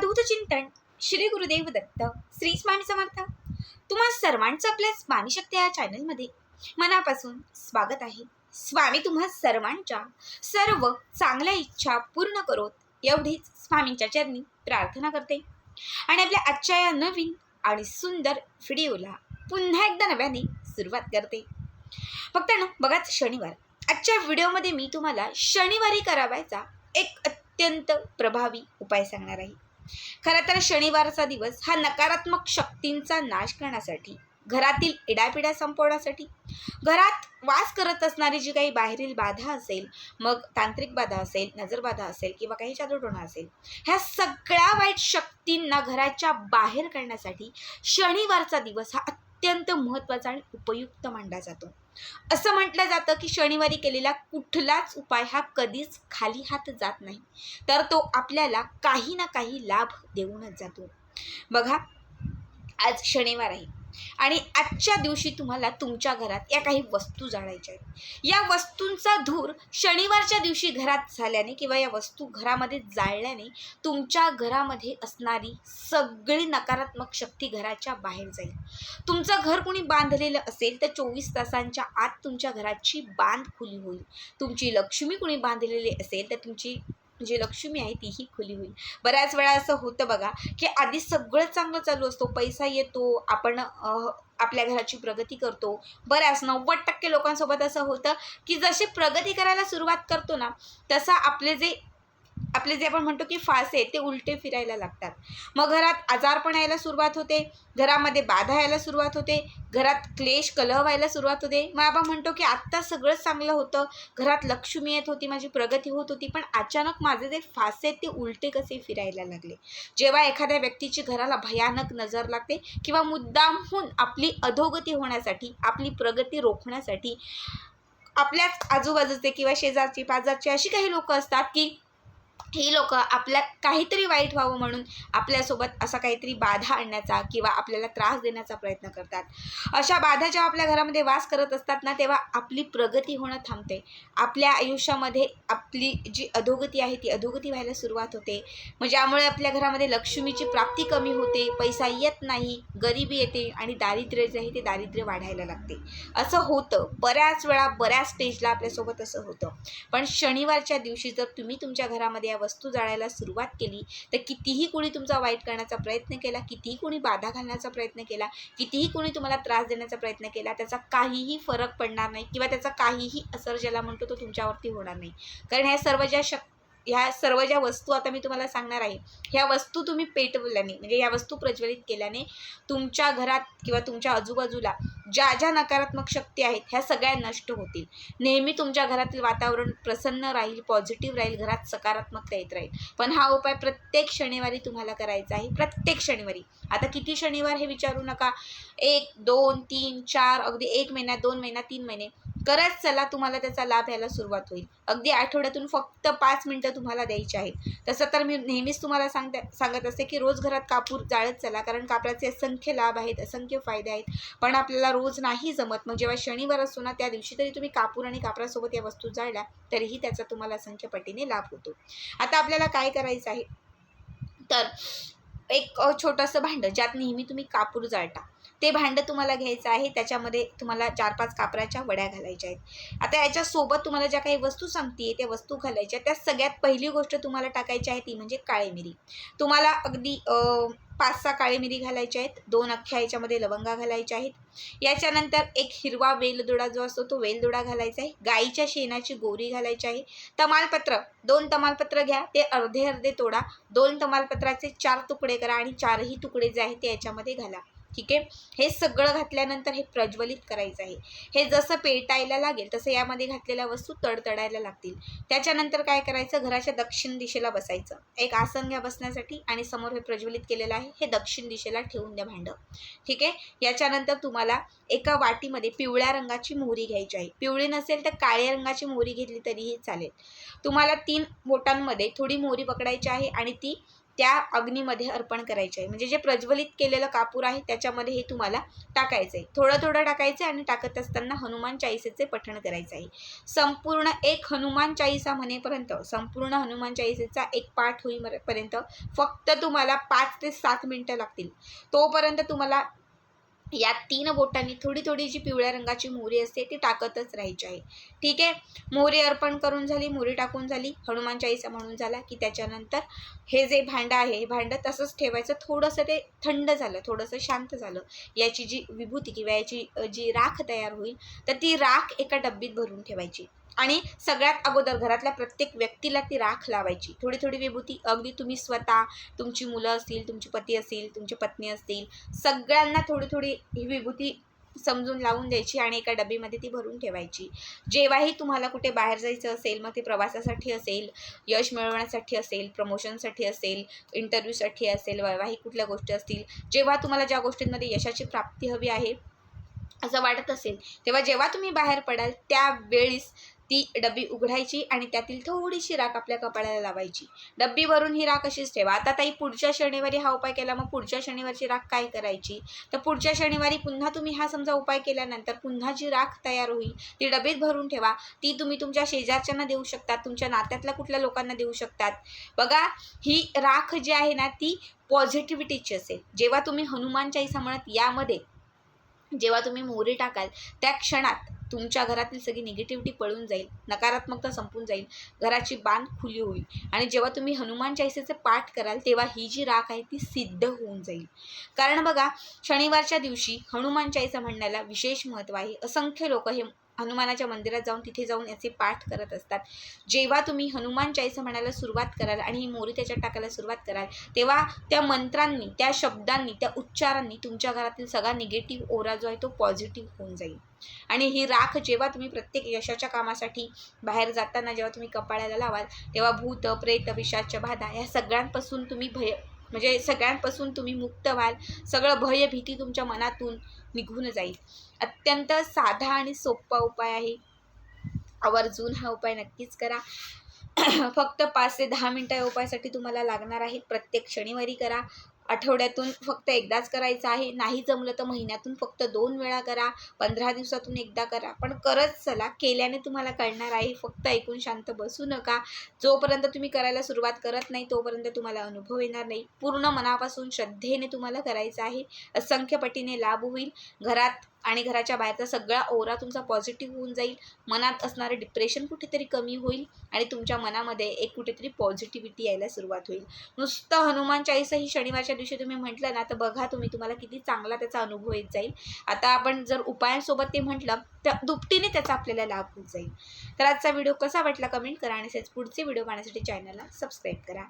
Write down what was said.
अवधूत चिंतन श्री गुरुदेव दत्त श्री स्वामी समर्थ. तुम्हा सर्वांचं आपल्या स्वामी शक्ती या चॅनलमध्ये मनापासून स्वागत आहे. स्वामी तुम्हा सर्वांच्या सर्व चांगल्या इच्छा पूर्ण करोत एवढीच स्वामींच्या चरणी प्रार्थना करते. आणि आपल्या आजच्या या नवीन आणि सुंदर व्हिडिओला पुन्हा एकदा नव्याने सुरुवात करते. फक्त ना बघाच शनिवार. आजच्या व्हिडिओमध्ये मी तुम्हाला शनिवारी करावायचा एक अत्यंत प्रभावी उपाय सांगणार आहे. खरं तर शनिवारचा दिवस हा नकारात्मक शक्तींचा नाश करण्यासाठी घरातील इडापिडा संपवण्यासाठी घरात वास करत असणारी जी काही बाहेरील बाधा असेल मग तांत्रिक बाधा असेल नजरबाधा असेल किंवा काही जादूटोणा असेल ह्या सगळ्या वाईट शक्तींना घराच्या बाहेर करण्यासाठी शनिवारचा दिवस हा अत्यंत महत्त्वाचा आणि उपयुक्त मानला जातो. असं म्हटलं जातं की शनिवारी केलेला कुठलाच उपाय हा कधीच खाली हात जात नाही. तर तो आपल्याला काही ना काही लाभ देऊनच जातो. बघा आज शनिवार आहे. आणि आजच्या दिवशी तुम्हाला तुमच्या घरात या काही वस्तू जाळायच्या आहेत. या वस्तूंचा धूर शनिवारच्या दिवशी घरात झाल्याने किंवा या वस्तू घरामध्ये जाळल्याने तुमच्या घरामध्ये असणारी सगळी नकारात्मक शक्ती घराच्या बाहेर जाईल. तुमचं घर कुणी बांधलेलं असेल तर चोवीस तासांच्या आत तुमच्या घराची बांध खुली होईल. तुमची लक्ष्मी कुणी बांधलेली असेल तर तुमची जी लक्ष्मी आहे तीही खुली होईल. बऱ्याच वेळा असं होतं बघा की आधी सगळं चांगलं चालू असतो पैसा येतो आपण आपल्या घराची प्रगती करतो. बऱ्याच नव्वद टक्के लोकांसोबत असं होतं की जशी प्रगती करायला सुरुवात करतो ना तसा आपले जे आपले जे आपण म्हणतो की फासे ते उलटे फिरायला लागतात. मग घरात आजारपण यायला सुरुवात होते घरामध्ये बाधा यायला सुरुवात होते घरात क्लेश कलह व्हायला सुरुवात होते. मग आपण म्हणतो की आत्ता सगळंच चांगलं होतं घरात लक्ष्मी येत होती माझी प्रगती होत होती पण अचानक माझे जे फासे आहेत ते उलटे कसे फिरायला लागले? जेव्हा एखाद्या व्यक्तीची घराला भयानक नजर लागते किंवा मुद्दामहून आपली अधोगती होण्यासाठी आपली प्रगती रोखण्यासाठी आपल्याच आजूबाजूचे किंवा शेजारची पाजारचे अशी काही लोक असतात की ही लोक आपल्या काहीतरी वाईट व्हावं म्हणून आपल्यासोबत असा काहीतरी बाधा आणण्याचा किंवा आपल्याला त्रास देण्याचा प्रयत्न करतात. अशा बाधा जेव्हा आपल्या घरामध्ये वास करत असतात ना तेव्हा आपली प्रगती होणं थांबते. आपल्या आयुष्यामध्ये आपली जी अधोगती आहे ती अधोगती व्हायला सुरुवात होते. मग ज्यामुळे आपल्या घरामध्ये लक्ष्मीची प्राप्ती कमी होते पैसा येत नाही गरिबी येते आणि दारिद्र्य जे आहे ते दारिद्र्य वाढायला लागते. असं होतं. बऱ्याच वेळा बऱ्याच स्टेजला आपल्यासोबत असं होतं. पण शनिवारच्या दिवशी जर तुम्ही तुमच्या घरामध्ये या वस्तू जाळायला सुरुवात केली तर कितीही कोणी तुमचा वाईट करण्याचा प्रयत्न केला कितीही कोणी बाधा घालण्याचा प्रयत्न केला कितीही कोणी तुम्हाला त्रास देण्याचा प्रयत्न केला त्याचा काहीही फरक पडणार नाही किंवा त्याचा काहीही असर ज्याला म्हणतो तो तुमच्यावरती होणार नाही. कारण ह्या सर्व ज्या शक्ती ह्या सर्व ज्या वस्तू आता मी तुम्हाला सांगणार आहे ह्या वस्तू तुम्ही पेटवल्याने म्हणजे या वस्तू प्रज्वलित केल्याने तुमच्या घरात किंवा तुमच्या आजूबाजूला ज्या ज्या नकारात्मक शक्ती आहेत ह्या सगळ्या नष्ट होतील. नेहमी तुमच्या घरातील वातावरण प्रसन्न राहील पॉझिटिव्ह राहील घरात सकारात्मकता येत राहील. पण हा उपाय प्रत्येक शनिवारी तुम्हाला करायचा आहे प्रत्येक शनिवारी. आता किती शनिवार हे विचारू नका. एक दोन तीन चार अगदी एक महिना दोन महिना तीन महिने. करत चला तुम्हाला त्याचा लाभ यायला सुरुवात होईल. अगदी आठवड्यातून फक्त पाच मिनटं तुम्हाला द्यायची आहेत. तसं तर मी नेहमीच तुम्हाला सांगता सांगत असते की रोज घरात कापूर जाळत चला कारण कापराचे असंख्य लाभ आहेत असंख्य फायदे आहेत. पण आपल्याला रोज नाही जमत. मग जेव्हा शनिवार असतो ना त्या दिवशी तरी तुम्ही कापूर आणि कापरासोबत या वस्तू जाळल्या तरीही त्याचा तुम्हाला असंख्य पटीने लाभ होतो. आता आपल्याला काय करायचं आहे? तर एक छोटंसं भांडं ज्यात नेहमी तुम्ही कापूर जाळता. ते भांडं तुम्हाला घ्यायचं आहे त्याच्यामध्ये तुम्हाला चार पाच कापराच्या वड्या घालायच्या आहेत. आता याच्यासोबत तुम्हाला ज्या काही वस्तू सांगते त्या वस्तू घालायच्या त्या सगळ्यात पहिली गोष्ट तुम्हाला टाकायची आहे ती म्हणजे काळी मिरी तुम्हाला अगदी पाच सहा काळी मिरी घालायच्या आहेत. दोन अख्ख्या याच्यामध्ये लवंगा घालायच्या आहेत. याच्यानंतर एक हिरवा वेलदोडा जो असतो तो वेलदोडा घालायचा आहे. गाईच्या शेणाची गोरी घालायची आहे. तमालपत्र दोन तमालपत्र घ्या. ते अर्धे अर्धे तोडा. दोन तमालपत्राचे चार तुकडे करा आणि चारही तुकडे जे आहेत ते याच्यामध्ये घाला. ठीक आहे? हे सगळं घातल्यानंतर हे प्रज्वलित करायचं आहे. हे जसं पेटायला लागेल तसं यामध्ये घातलेल्या वस्तू तडतडायला लागतील. त्याच्यानंतर काय करायचं? घराच्या दक्षिण दिशेला बसायचं. एक आसन घ्या बसण्यासाठी आणि समोर हे प्रज्वलित केलेलं आहे. हे दक्षिण दिशेला ठेवून द्या भांडं. ठीक आहे? याच्यानंतर तुम्हाला एका वाटीमध्ये पिवळ्या रंगाची मोहरी घ्यायची आहे. पिवळी नसेल तर काळ्या रंगाची मोहरी घेतली तरीही चालेल. तुम्हाला तीन बोटांमध्ये थोडी मोहरी पकडायची आहे आणि ती त्या अग्नीमध्ये अर्पण करायचे आहे. म्हणजे जे प्रज्वलित केलेलं कापूर आहे त्याच्यामध्ये हे तुम्हाला टाकायचं आहे. थोडं थोडं टाकायचं आहे आणि टाकत असताना हनुमान चाळीसेचे पठण करायचं आहे. संपूर्ण एक हनुमान चाळीसा म्हणेपर्यंत संपूर्ण हनुमान चाळीसेचा एक पाठ होईपर्यंत फक्त तुम्हाला पाच ते सात मिनटं लागतील. तोपर्यंत तुम्हाला या तीन बोटांनी थोडी थोडी जी पिवळ्या रंगाची मोहरी असते ती टाकतच राहायची आहे. ठीक आहे? मोहरी अर्पण करून झाली मोहरी टाकून झाली हनुमान चाळीसा म्हणून झाला की त्याच्यानंतर हे जे भांडं आहे हे भांडं तसंच ठेवायचं थोडंसं ते थंड झालं थोडंसं शांत झालं. याची जी विभूती किंवा याची जी राख तयार होईल तर ती राख एका डब्बीत भरून ठेवायची. आणि सगळ्यात अगोदर घरातल्या प्रत्येक व्यक्तीला ती राख लावायची. थोडी थोडी विभूती अगदी तुम्ही स्वतः तुमची मुलं असतील तुमची पती असतील तुमची पत्नी असतील सगळ्यांना थोडी थोडी ही विभूती समजून लावून द्यायची आणि एका डबीमध्ये ती भरून ठेवायची. जेव्हाही तुम्हाला कुठे बाहेर जायचं असेल मग ते प्रवासासाठी असेल यश मिळवण्यासाठी असेल प्रमोशनसाठी असेल इंटरव्ह्यूसाठी असेल वैवाहिक कुठल्या गोष्टी असतील जेव्हा तुम्हाला ज्या गोष्टींमध्ये यशाची प्राप्ती हवी आहे असं वाटत असेल तेव्हा जेव्हा तुम्ही बाहेर पडाल त्यावेळीस ती डबी उघडायची आणि त्यातील थोडीशी राख आपल्या कपाळाला लावायची. डब्बी भरून ही राख अशीच ठेवा. आता ताई पुढच्या शनिवारी हा उपाय केला मग पुढच्या शनिवारची राख काय करायची? तर पुढच्या शनिवारी पुन्हा तुम्ही हा समजा उपाय केल्यानंतर पुन्हा जी राख तयार होईल ती डबीत भरून ठेवा. ती तुम्ही तुमच्या शेजारच्यांना देऊ शकतात तुमच्या नात्यातल्या कुठल्या लोकांना देऊ शकतात. बघा ही राख जी आहे ना ती पॉझिटिव्हिटीची असेल. जेव्हा तुम्ही हनुमान चाळीसा म्हणत यामध्ये जेव्हा तुम्ही मोहरी टाकाल त्या क्षणात तुमच्या घरातील सगळी निगेटिव्हिटी पळून जाईल नकारात्मकता संपून जाईल घराची बांध खुली होईल. आणि जेव्हा तुम्ही हनुमान चाळीसेचे पाठ कराल तेव्हा ही जी राख आहे ती सिद्ध होऊन जाईल. कारण बघा शनिवारच्या दिवशी हनुमान चाळीसा म्हणण्याला विशेष महत्त्व आहे. असंख्य लोक हे हनुमानाच्या मंदिरात जाऊन तिथे जाऊन याचे पाठ करत असतात. जेव्हा तुम्ही हनुमान चाळीसा म्हणायला सुरुवात कराल आणि ही मोरी त्याच्यात टाकायला सुरुवात कराल तेव्हा त्या मंत्रांनी त्या शब्दांनी त्या उच्चारांनी तुमच्या घरातील सगळा निगेटिव्ह ओरा जो आहे तो पॉझिटिव्ह होऊन जाईल. आणि ही राख जेव्हा तुम्ही प्रत्येक यशाच्या कामासाठी बाहेर जाताना जेव्हा तुम्ही कपाळाला लावाल तेव्हा भूत प्रेत विषाच्या बाधा या सगळ्यांपासून तुम्ही भय म्हणजे सगळ्यांपासून तुम्ही मुक्त व्हाल. सगळं भय भीती तुमच्या मनातून निघून जाईल. अत्यंत साधा आणि सोपा उपाय आहे. आवर्जून हा उपाय नक्कीच करा. फक्त पाच ते दहा मिनटं या उपायासाठी तुम्हाला लागणार आहेत. प्रत्येक शनिवारी करा. आठवड्यातून फक्त एकदाच करायचं आहे. नाही जमलं तर महिन्यातून फक्त दोन वेळा करा पंधरा दिवसातून एकदा करा. पण करत चला केल्याने तुम्हाला कळणार आहे. फक्त ऐकून शांत बसू नका. जोपर्यंत तुम्ही करायला सुरुवात करत नाही तोपर्यंत तुम्हाला अनुभव येणार नाही. पूर्ण मनापासून श्रद्धेने तुम्हाला करायचं आहे. असंख्य पटीने लाभ होईल. घरात आणि घराच्या बाहेरचा सगळा ओरा तुमचा पॉझिटिव्ह होऊन जाईल. मनात असणारं डिप्रेशन कुठेतरी कमी होईल आणि तुमच्या मनामध्ये एक कुठेतरी पॉझिटिव्हिटी यायला सुरुवात होईल. नुसतं हनुमान चाळीसा ही शनिवारच्या दिवशी तुम्ही म्हटलं ना तर बघा तुम्ही तुम्हाला किती चांगला त्याचा अनुभव येत जाईल. आता आपण जर उपायांसोबत ते म्हटलं तर दुपटीने त्याचा आपल्याला लाभ होत जाईल. तर आजचा व्हिडिओ कसा वाटला कमेंट करा आणि तसेच पुढचे व्हिडिओ पाहण्यासाठी चॅनलला सबस्क्राईब करा.